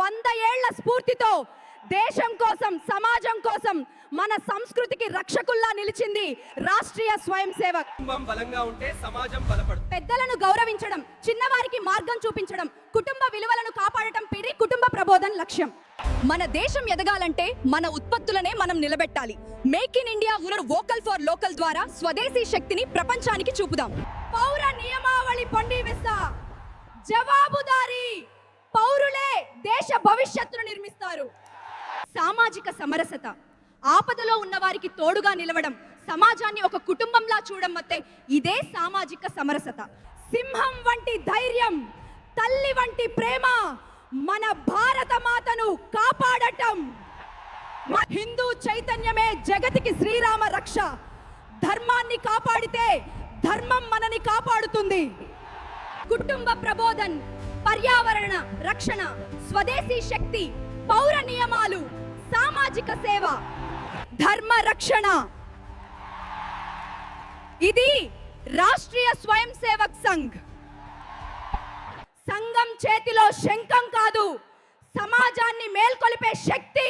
వంద ఏళ్ళ స్ఫూర్తితో దేశం కోసం సమాజం కోసం మన సంస్కృతికి రక్షకుల్లా నిలిచింది రాష్ట్రీయ స్వయం సేవక్. బలంగా ఉంటే సమాజం బలపడుతుంది పెద్దలను గౌరవించడం చిన్నవారికి మార్గం చూపించడం కుటుంబ విలువలను కాపాడటం పిరి కుటుంబ ప్రబోధన్ లక్ష్యం. మన దేశం ఎదగాలంటే మన ఉత్పత్తులనే మనం నిలబెట్టాలి. మేక్ ఇన్ ఇండియా ఉనర్ వోకల్ ఫర్ లోకల్ ద్వారా స్వదేశీ శక్తిని ప్రపంచానికి చూపుదాం. పౌర నియమావళి పొండివిస్తా జవాబుదారీ పౌరులే దేశ భవిష్యత్తును నిర్మిస్తారు. సామాజిక సమరసత. ఆపదలో ఉన్న వారికి తోడుగా నిలవడం సమాజాన్ని ఒక కుటుంబంలా చూడమత్తే ఇదే సామాజిక సమరసత. సింహం వంటి ధైర్యం తల్లి వంటి ప్రేమ మన భారత మాతను కాపాడటం. హిందూ చైతన్యమే జగతికి శ్రీరామ రక్ష. ధర్మాన్ని కాపాడితే ధర్మం మనని కాపాడుతుంది. కుటుంబ ప్రబోధన్ పర్యావరణ రక్షణ స్వదేశీ శక్తి పౌర నియమాలు సామాజిక సేవ ధర్మ రక్షణ. ఇది రాష్ట్రీయ స్వయం సేవక్ సంఘ్. సంఘం చేతిలో శంఖం కాదు సమాజాన్ని మేల్కొలిపే శక్తి.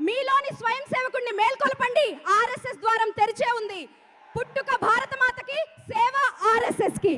మీలోని స్వయం సేవకుడిని మేల్కొల్పండి ఆర్ఎస్ సేవ ఆర్ఎస్ఎస్కి